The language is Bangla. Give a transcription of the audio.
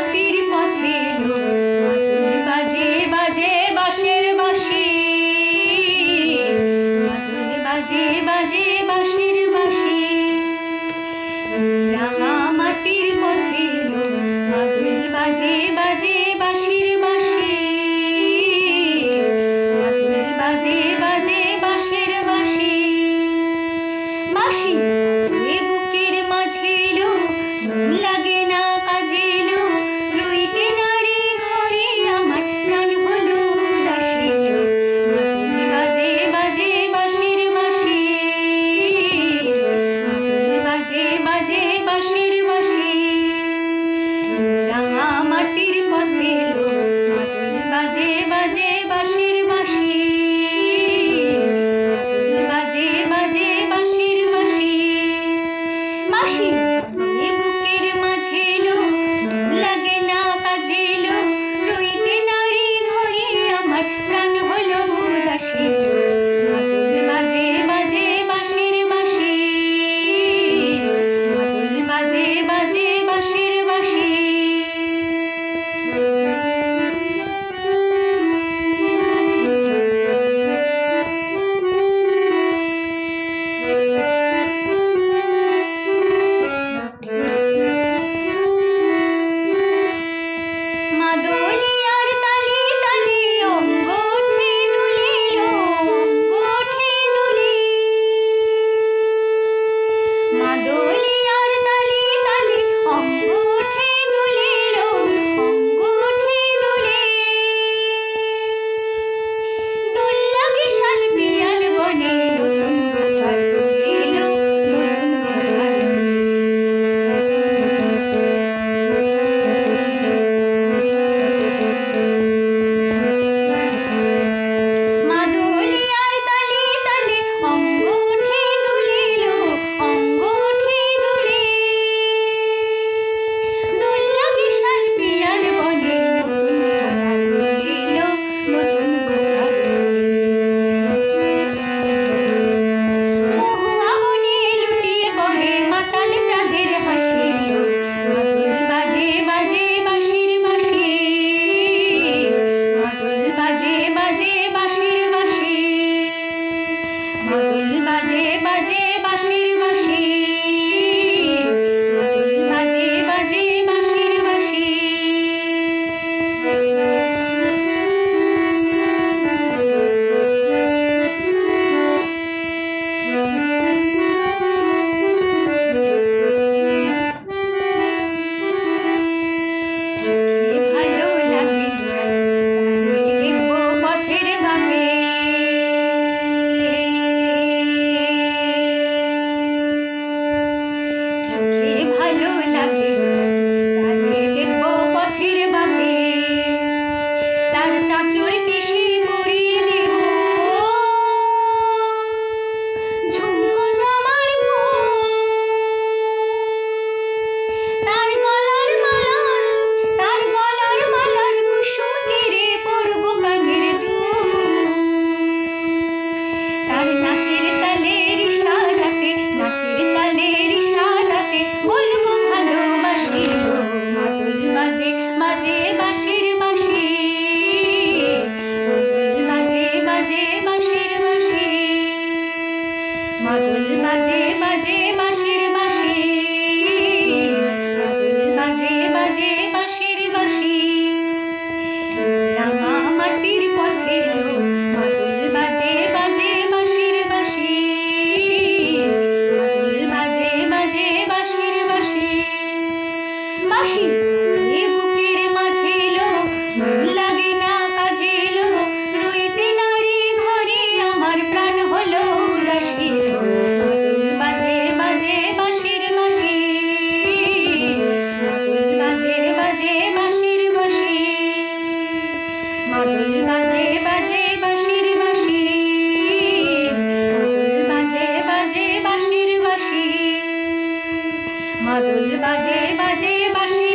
মাটির পথে মাতুল বাজে বাজে বাঁশের বাঁশি। মাতুল বাজে বাজে বাসের বাঁশি। বাজে বাঁশির বাঁশি বাদল বাজে বাজে বাসে